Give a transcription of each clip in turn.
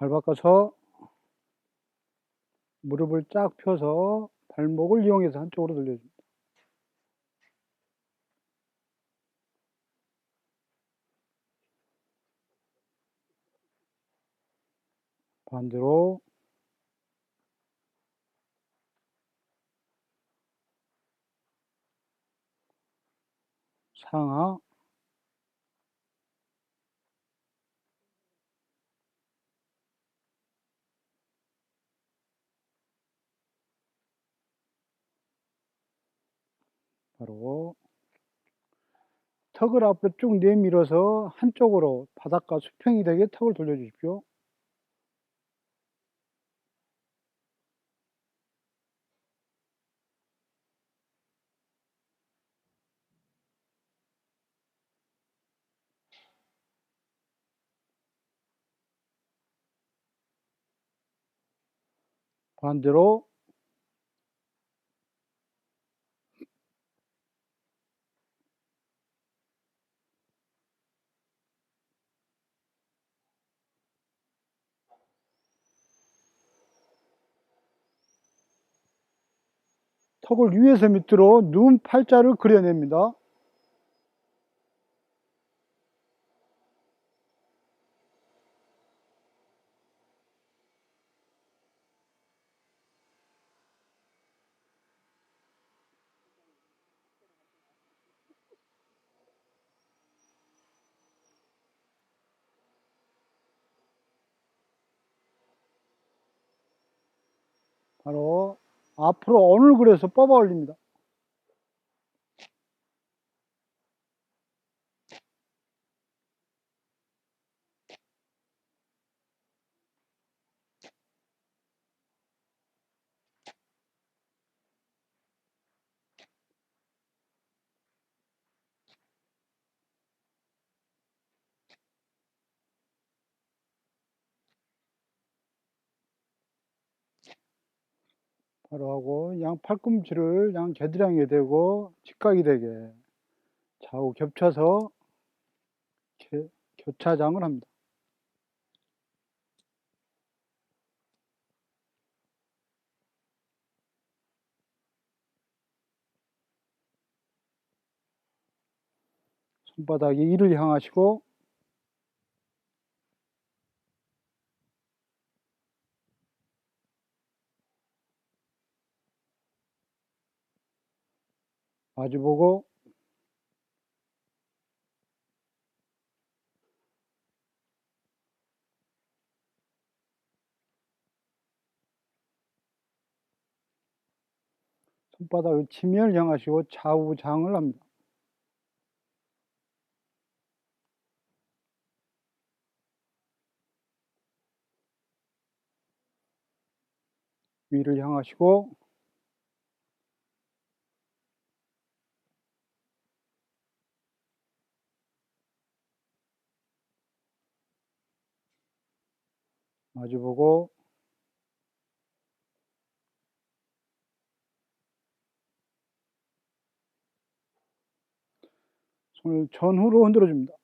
발 바꿔서 무릎을 쫙 펴서 발목을 이용해서 한쪽으로 돌려줍니다. 반대로 상하 바로 턱을 앞으로 쭉 내밀어서 한쪽으로 바닥과 수평이 되게 턱을 돌려주십시오. 반대로 턱을 위에서 밑으로 눈 팔자를 그려냅니다. 바로 앞으로 언을 그려서 뽑아 올립니다. 바로 하고 양 팔꿈치를 양 겨드랑이에 대고 직각이 되게 좌우 겹쳐서 이렇게 교차장을 합니다. 손바닥이 이를 향하시고 마주보고 손바닥을 치면을 향하시고 좌우장을 합니다. 위를 향하시고 마주보고 손을 전후로 흔들어 줍니다.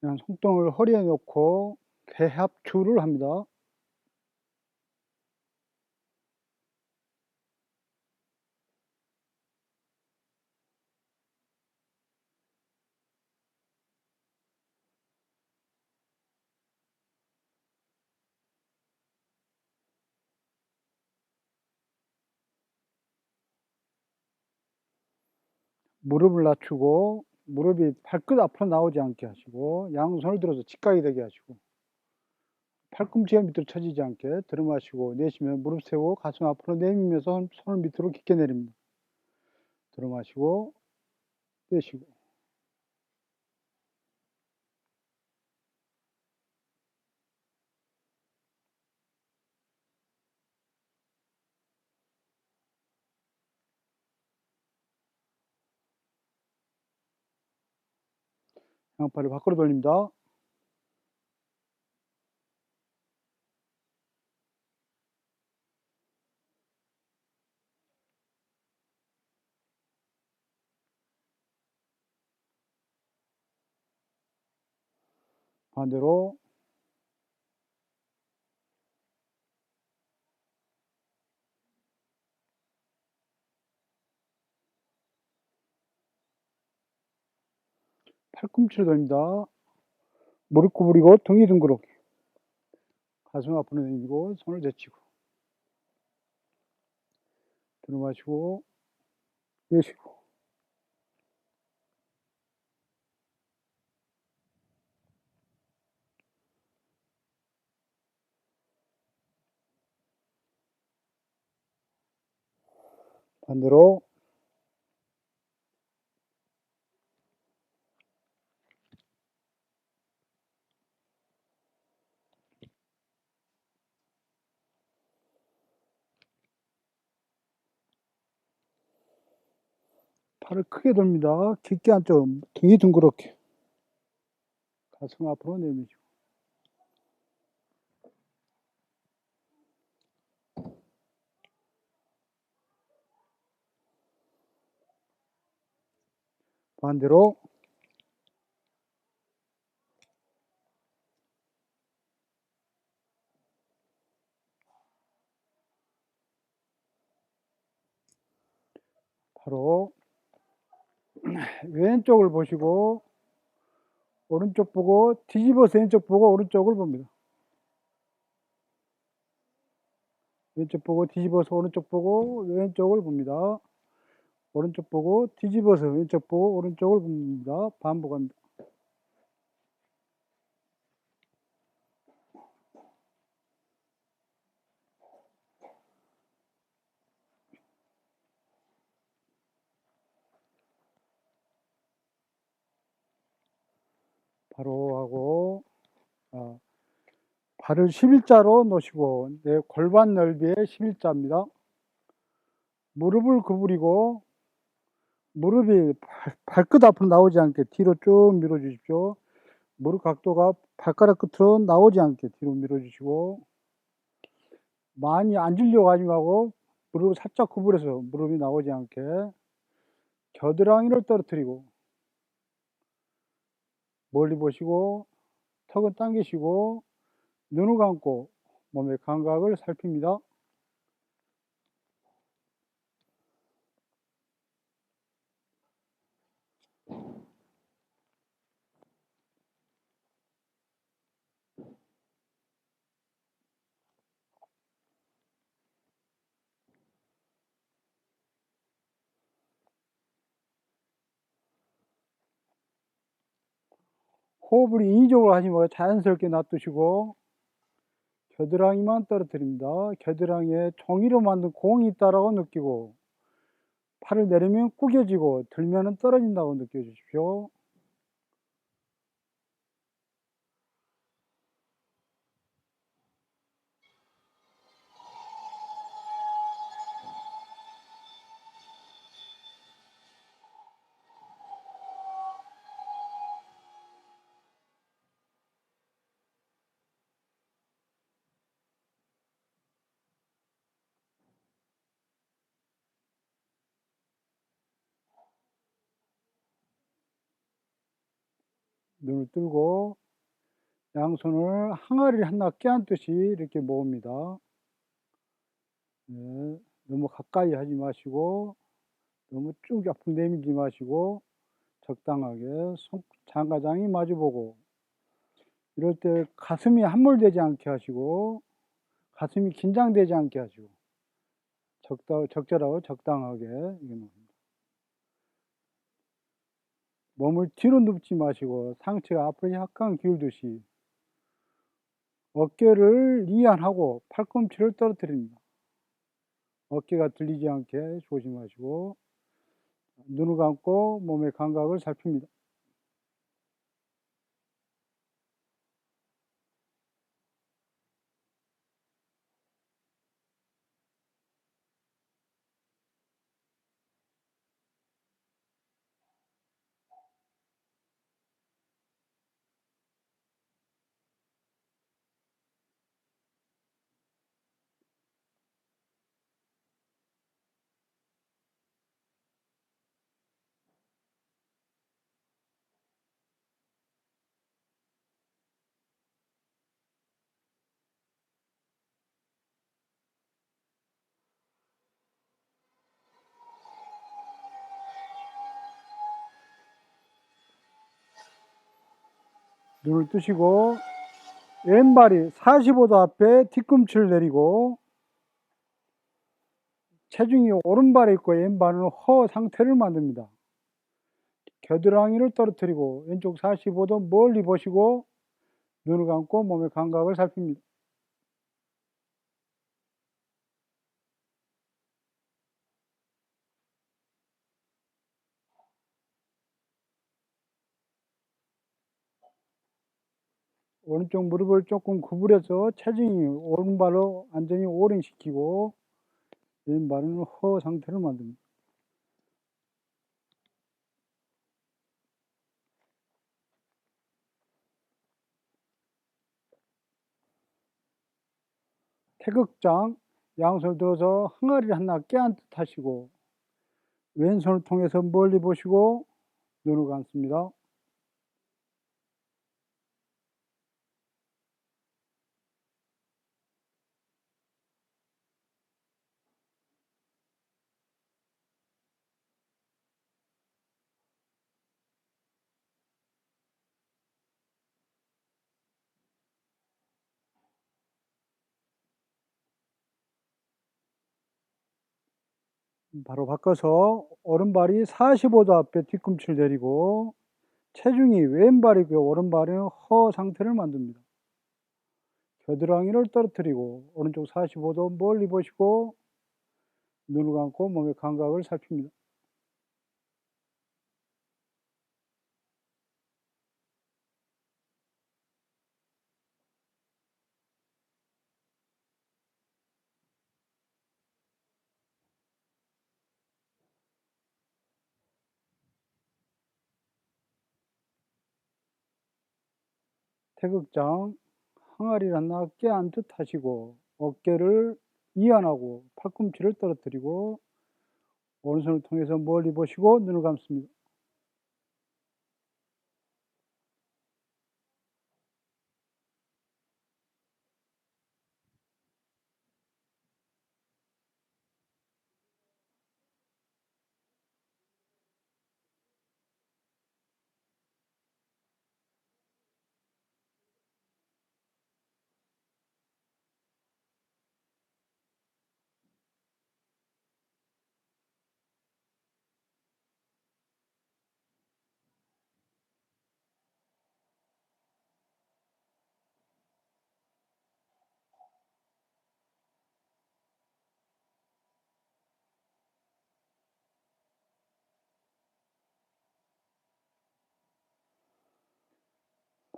그냥 손등을 허리에 놓고 개합주를 합니다. 무릎을 낮추고 무릎이 발끝 앞으로 나오지 않게 하시고 양손을 들어서 직각이 되게 하시고 팔꿈치가 밑으로 쳐지지 않게 들어마시고 내쉬면 무릎 세우고 가슴 앞으로 내밀면서 손을 밑으로 깊게 내립니다. 들어마시고 내쉬고 양팔을 밖으로 돌립니다. 반대로 팔꿈치를 돌립니다. 무릎 구부리고 등이 둥그렇게. 가슴 앞으로 내밀고 손을 제치고. 들어 마시고 내쉬고. 반대로 팔을 크게 돌립니다. 깊게 안쪽 등이 둥그렇게. 가슴 앞으로 내밀고. 반대로. 바로 왼쪽을 보시고 오른쪽 보고 뒤집어서 왼쪽 보고 오른쪽을 봅니다. 왼쪽 보고 뒤집어서 오른쪽 보고 왼쪽을 봅니다. 오른쪽 보고 뒤집어서 왼쪽 보고 오른쪽을 봅니다. 반복합니다. 바로 하고 아, 발을 11자로 놓으시고 내 골반 넓이의 11자입니다. 무릎을 구부리고 무릎이 발, 발끝 앞으로 나오지 않게 뒤로 쭉 밀어 주십시오. 무릎 각도가 발가락 끝으로 나오지 않게 뒤로 밀어 주시고 많이 앉으려고 하지 말고 무릎을 살짝 구부려서 무릎이 나오지 않게 겨드랑이를 떨어뜨리고 멀리 보시고 턱은 당기시고 눈을 감고 몸의 감각을 살핍니다. 호흡을 인위적으로 하지 말고 자연스럽게 놔두시고 겨드랑이만 떨어뜨립니다. 겨드랑이에 종이로 만든 공이 있다라고 느끼고 팔을 내리면 구겨지고 들면 떨어진다고 느껴 주십시오. 눈을 뜨고 양손을 항아리 하나 껴안듯이 이렇게 모읍니다. 네, 너무 가까이 하지 마시고 너무 쭉 앞으로 내밀지 마시고 적당하게 손, 장가장이 마주보고 이럴 때 가슴이 함몰되지 않게 하시고 가슴이 긴장되지 않게 하시고 적절하고 적당하게 몸을 뒤로 눕지 마시고 상체가 앞으로 약간 기울듯이 어깨를 이완하고 팔꿈치를 떨어뜨립니다. 어깨가 들리지 않게 조심하시고 눈을 감고 몸의 감각을 살핍니다. 눈을 뜨시고 왼발이 45도 앞에 뒤꿈치를 내리고 체중이 오른발에 있고 왼발은 허 상태를 만듭니다. 겨드랑이를 떨어뜨리고 왼쪽 45도 멀리 보시고 눈을 감고 몸의 감각을 살핍니다. 오른쪽 무릎을 조금 구부려서 체중이 오른발로 완전히 오른시키고 왼발은 허 상태를 만듭니다. 태극장 양손을 들어서 항아리를 하나 깨안듯 하시고 왼손을 통해서 멀리 보시고 눈을 감습니다. 바로 바꿔서 오른발이 45도 앞에 뒤꿈치를 내리고 체중이 왼발이고요. 오른발은 허 상태를 만듭니다. 겨드랑이를 떨어뜨리고 오른쪽 45도 멀리 보시고 눈을 감고 몸의 감각을 살핍니다. 태극장 항아리를 하나 깨안 듯 하시고 어깨를 이완하고 팔꿈치를 떨어뜨리고 오른손을 통해서 멀리 보시고 눈을 감습니다.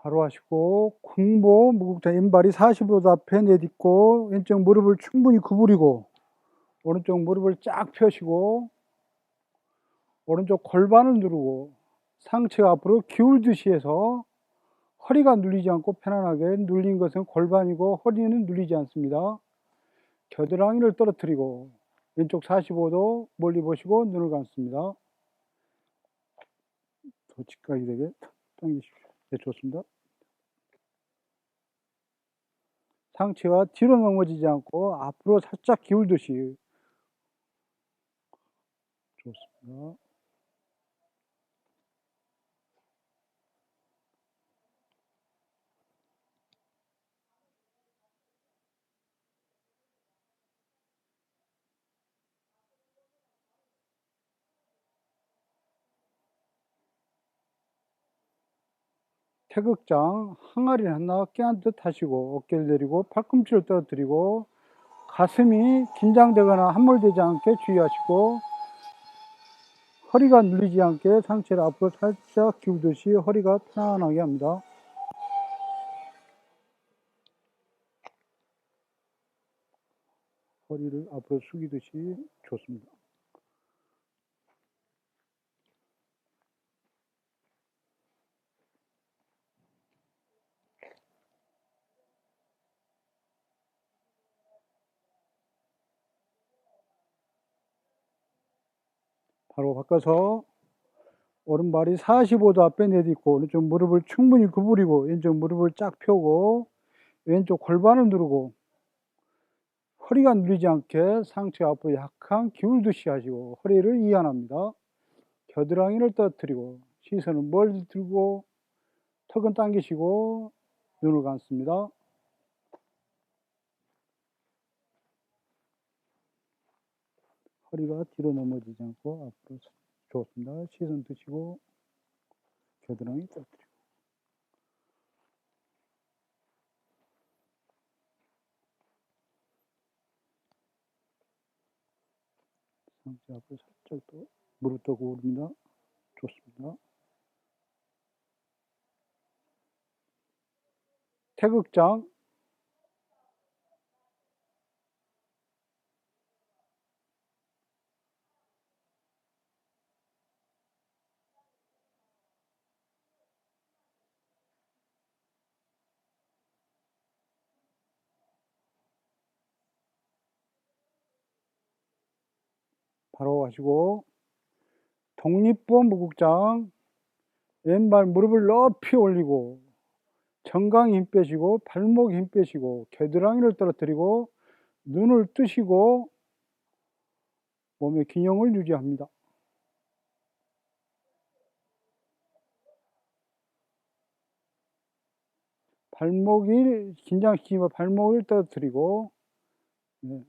바로 하시고 쿵보 무국자 왼발이 45도 앞에 내딛고 왼쪽 무릎을 충분히 구부리고 오른쪽 무릎을 쫙 펴시고 오른쪽 골반을 누르고 상체가 앞으로 기울듯이 해서 허리가 눌리지 않고 편안하게 눌린 것은 골반이고 허리는 눌리지 않습니다. 겨드랑이를 떨어뜨리고 왼쪽 45도 멀리 보시고 눈을 감습니다. 더 직각이 되게 당기십시오. 네, 좋습니다. 상체가 뒤로 넘어지지 않고 앞으로 살짝 기울듯이 좋습니다. 태극장 항아리를 하나 깨안듯 하시고 어깨를 내리고 팔꿈치를 떨어뜨리고 가슴이 긴장되거나 함몰되지 않게 주의하시고 허리가 눌리지 않게 상체를 앞으로 살짝 기우듯이 허리가 편안하게 합니다. 허리를 앞으로 숙이듯이 좋습니다. 바로 바꿔서 오른발이 45도 앞에 내딛고 오른쪽 무릎을 충분히 구부리고 왼쪽 무릎을 쫙 펴고 왼쪽 골반을 누르고 허리가 눌리지 않게 상체 앞으로 약간 기울듯이 하시고 허리를 이완합니다. 겨드랑이를 떨어뜨리고 시선을 멀리 들고 턱은 당기시고 눈을 감습니다. 허리가 뒤로 넘어지지 않고 앞으로 좋습니다. 시선 드시고 겨드랑이 떨어뜨리고 상체 앞으로 살짝 더 무릎 더 구부립니다. 좋습니다. 태극장 바로 하시고 독립보 무국장 왼발 무릎을 높이 올리고 정강이 힘 빼시고 발목에 힘 빼시고 겨드랑이를 떨어뜨리고 눈을 뜨시고 몸의 균형을 유지합니다. 발목이 긴장시키면 발목을 떨어뜨리고 네.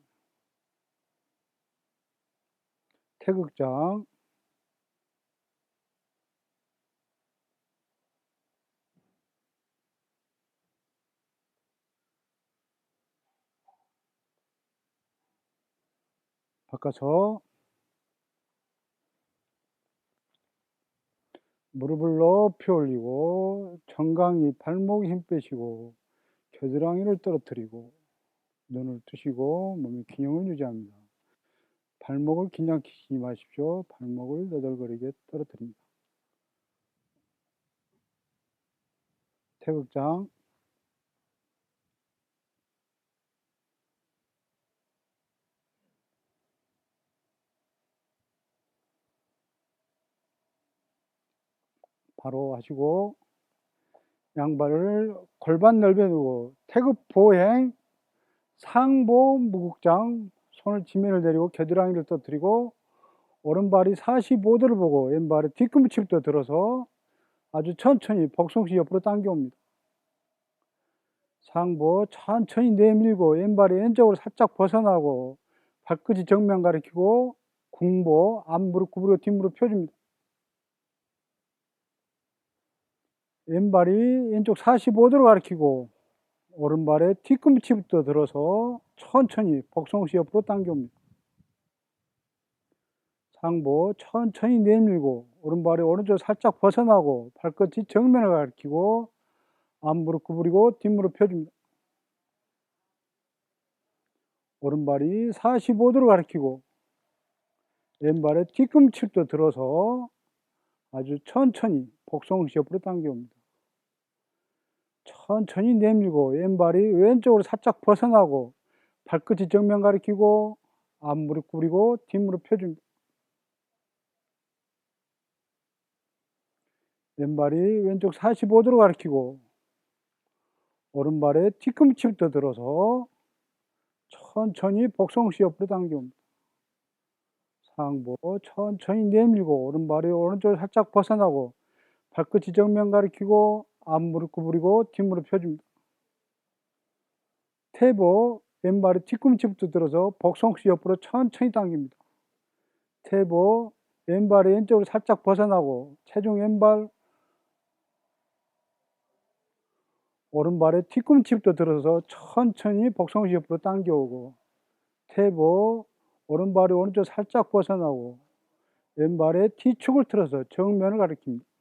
태극장 바꿔서 무릎을 높이 올리고 정강이 발목에 힘 빼시고 겨드랑이를 떨어뜨리고 눈을 뜨시고 몸의 균형을 유지합니다. 발목을 긴장시키지 마십시오. 발목을 너덜거리게 떨어뜨립니다. 태극장 바로 하시고 양발을 골반 넓게 두고 태극 보행 상보 무국장 손을 지면을 내리고 겨드랑이를 떠뜨리고 오른발이 45도를 보고 왼발의 뒤꿈치부터 들어서 아주 천천히 복숭시 옆으로 당겨옵니다. 상보 천천히 내밀고 왼발이 왼쪽으로 살짝 벗어나고 발끝이 정면 가리키고 궁보 앞무릎 구부려 뒷무릎 펴줍니다. 왼발이 왼쪽 45도로 가리키고 오른발에 뒤꿈치부터 들어서 천천히 복숭시 옆으로 당겨옵니다. 상보 천천히 내밀고 오른발이 오른쪽 살짝 벗어나고 발끝이 정면을 가리키고 앞무릎 구부리고 뒷무릎 펴줍니다. 오른발이 45도로 가리키고 왼발에 뒤꿈치부터 들어서 아주 천천히 복숭시 옆으로 당겨옵니다. 천천히 내밀고 왼발이 왼쪽으로 살짝 벗어나고 발끝이 정면 가리키고 앞무릎 구부리고 뒷무릎 펴줍니다. 왼발이 왼쪽 45도로 가리키고 오른발에 뒤꿈치부터 들어서 천천히 복숭시 옆으로 당겨옵니다. 상보 천천히 내밀고 오른발이 오른쪽으로 살짝 벗어나고 발끝이 정면 가리키고 앞무릎 구부리고 뒷무릎 펴줍니다. 태보 왼발이 뒤꿈치부터 들어서 복숭시 옆으로 천천히 당깁니다. 태보 왼발이 왼쪽으로 살짝 벗어나고 체중 왼발 오른발에 뒤꿈치부터 들어서 천천히 복숭시 옆으로 당겨오고 태보 오른발이 오른쪽 살짝 벗어나고 왼발에 뒤축을 틀어서 정면을 가리킵니다.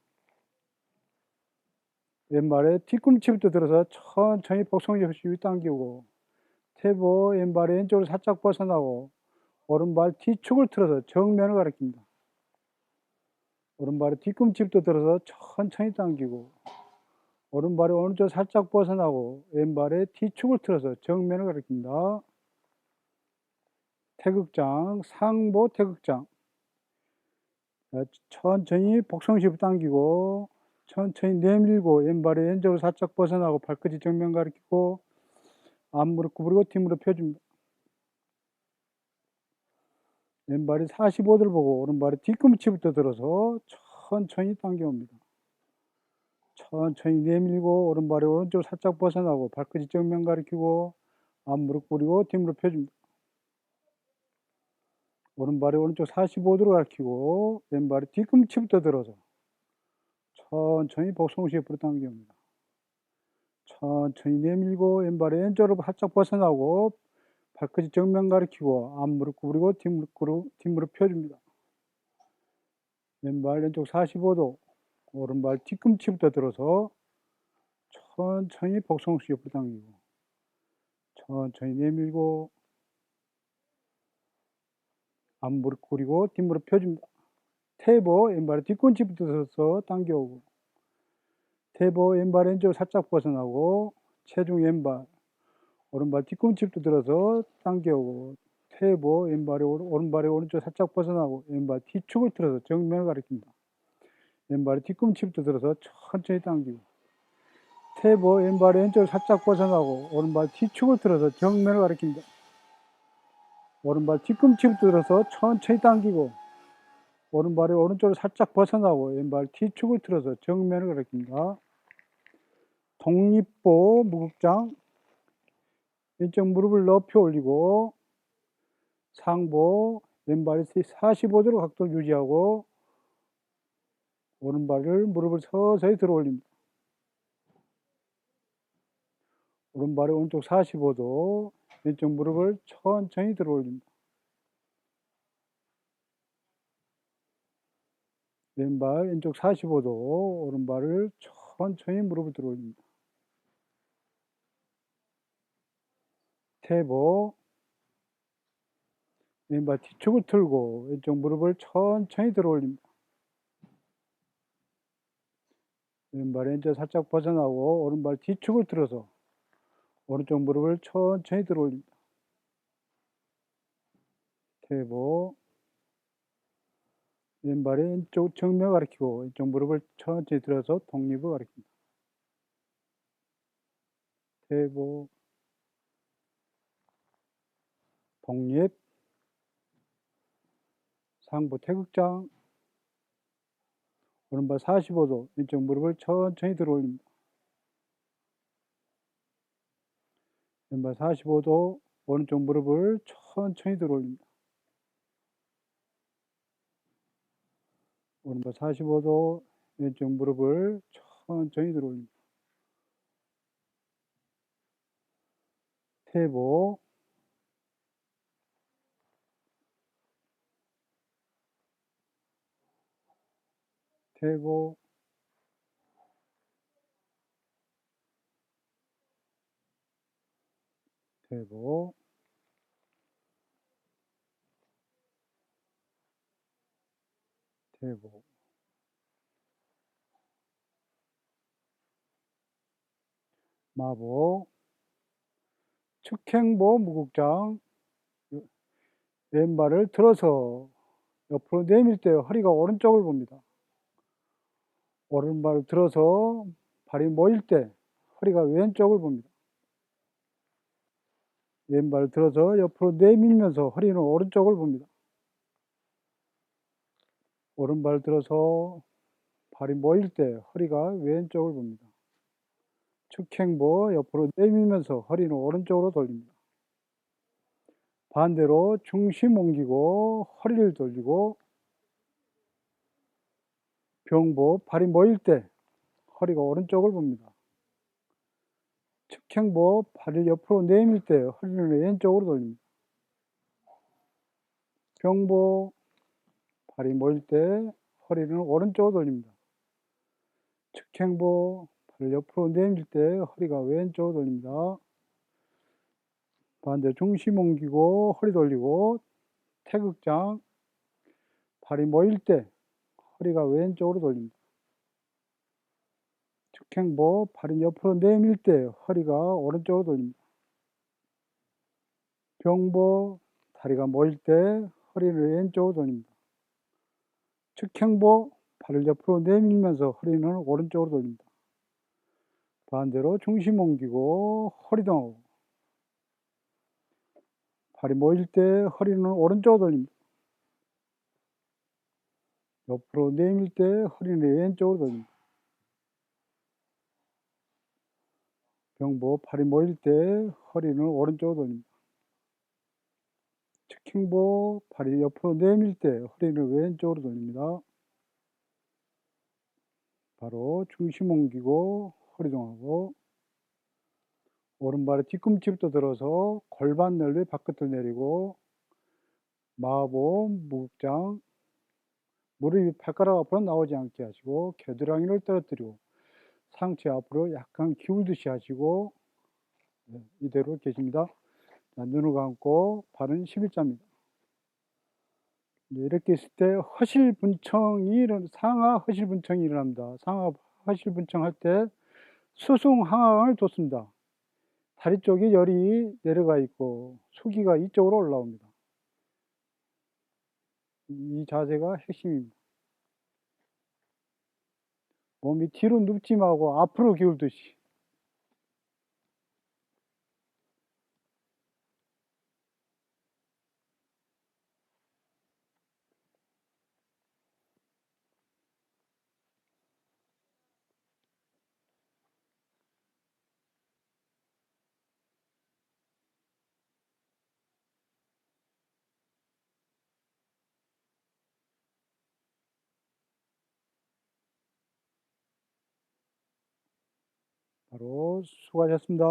왼발에 뒤꿈치부터 들어서 천천히 없이 당기고 태보 왼발의 왼쪽으로 살짝 벗어나고 오른발 뒤축을 틀어서 정면을 가리킵니다. 오른발의 뒤꿈치부터 들어서 천천히 당기고 오른발이 오른쪽 살짝 벗어나고 왼발의 뒤축을 틀어서 정면을 가리킵니다. 태극장, 상보 태극장. 천천히 복숭시부 당기고 천천히 내밀고 왼발이 왼쪽으로 살짝 벗어나고 발끝이 정면 가리키고 앞무릎 구부리고 뒷무릎 펴줍니다. 왼발이 45도를 보고 오른발이 뒤꿈치부터 들어서 천천히 당겨옵니다. 천천히 내밀고 오른발이 오른쪽 살짝 벗어나고 발끝이 정면 가리키고 앞무릎 꿇이고 뒷무릎 펴줍니다. 오른발이 오른쪽 45도로 가리키고 왼발이 뒤꿈치부터 들어서 천천히 복숭시 옆으로 당겨옵니다. 천천히 내밀고 왼발이 왼쪽으로 살짝 벗어나고 발끝이 정면 가리키고 앞무릎 구부리고 뒷무릎 구부 뒷무릎 펴줍니다. 왼발 왼쪽 45도 오른발 뒤꿈치부터 들어서 천천히 복숭시 옆으로 당기고 천천히 내밀고 앞무릎 구리고 뒷무릎 펴줍니다. 테이버 왼발 뒤꿈치부터 들어서 당겨오고 테이버 왼발 왼쪽 살짝 벗어나고 체중 왼발 오른발 뒤꿈치부터 들어서 당겨오고 테이버 왼발이 오른- 오른발이 오른쪽 살짝 벗어나고 왼발 뒤축을 들어서 정면을 가리킵니다. 왼발이 뒤꿈치부터 들어서 천천히 당기고 테이버 왼발이 왼쪽 살짝 벗어나고 오른발 뒤축을 들어서 정면을 가리킵니다. 오른발 뒤꿈치부터 들어서 천천히 당기고 오른발이 오른쪽으로 살짝 벗어나고 왼발 뒤축을 틀어서 정면을 가리킵니다. 독립보 무극장 왼쪽 무릎을 높이 올리고 상보 왼발이 45도로 각도를 유지하고 오른발을 무릎을 서서히 들어 올립니다. 오른발이 오른쪽 45도 왼쪽 무릎을 천천히 들어 올립니다. 왼발 왼쪽 45도 오른발을 천천히 무릎을 들어 올립니다. 태보 왼발 뒤축을 틀고 왼쪽 무릎을 천천히 들어 올립니다. 왼발 왼쪽 살짝 벗어나고 오른발 뒤축을 틀어서 오른쪽 무릎을 천천히 들어 올립니다. 태보 왼발이 왼쪽 정면 가리키고 왼쪽 무릎을 천천히 들어서 독립을 가리킵니다. 태보 독립 상부 태극장 오른발 45도 왼쪽 무릎을 천천히 들어 올립니다. 왼발 45도 오른쪽 무릎을 천천히 들어 올립니다. 오른발 45도 왼쪽 무릎을 천천히 들어 올립니다. 태보. 태보. 태보 태보 마보 측행보 무국장 왼발을 들어서 옆으로 내밀 때 허리가 오른쪽을 봅니다. 오른발을 들어서 발이 모일 때 허리가 왼쪽을 봅니다. 왼발을 들어서 옆으로 내밀면서 허리는 오른쪽을 봅니다. 오른발 들어서 발이 모일 때 허리가 왼쪽을 봅니다. 측행보 옆으로 내밀면서 허리는 오른쪽으로 돌립니다. 반대로 중심 옮기고 허리를 돌리고 병보 발이 모일 때 허리가 오른쪽을 봅니다. 측행보 발을 옆으로 내밀 때 허리는 왼쪽으로 돌립니다. 병보 발이 모일 때 허리는 오른쪽으로 돌립니다. 측행보 발을 옆으로 내밀 때 허리가 왼쪽으로 돌립니다. 반대 중심 옮기고 허리 돌리고 태극장 발이 모일 때 허리가 왼쪽으로 돌립니다. 측행보 발이 옆으로 내밀 때 허리가 오른쪽으로 돌립니다. 병보 다리가 모일 때 허리를 왼쪽으로 돌립니다. 측행보 발을 옆으로 내밀면서 허리는 오른쪽으로 돌립니다. 반대로 중심 옮기고 허리 동하고 발이 모일 때 허리는 오른쪽으로 돌립니다. 옆으로 내밀 때 허리는 왼쪽으로 돌립니다. 경보 팔이 모일 때 허리는 오른쪽으로 돌립니다. 측행보 팔이 옆으로 내밀 때 허리를 왼쪽으로 돌립니다. 바로 중심 옮기고 허리 동하고 오른발의 뒤꿈치부터 들어서 골반 넓이 바깥으로 내리고 마보 무극장 무릎이 발가락 앞으로 나오지 않게 하시고 겨드랑이를 떨어뜨리고 상체 앞으로 약간 기울듯이 하시고 네, 이대로 계십니다. 자, 눈을 감고 발은 11자입니다. 이렇게 있을 때 허실 분청이 일어 상하 허실 분청이 일어납니다. 상하 허실 분청 할때 하강을 뒀습니다. 다리 쪽에 열이 내려가 있고 수기가 이쪽으로 올라옵니다. 이 자세가 핵심입니다. 몸이 뒤로 눕지 말고 앞으로 기울듯이 바로 수고하셨습니다.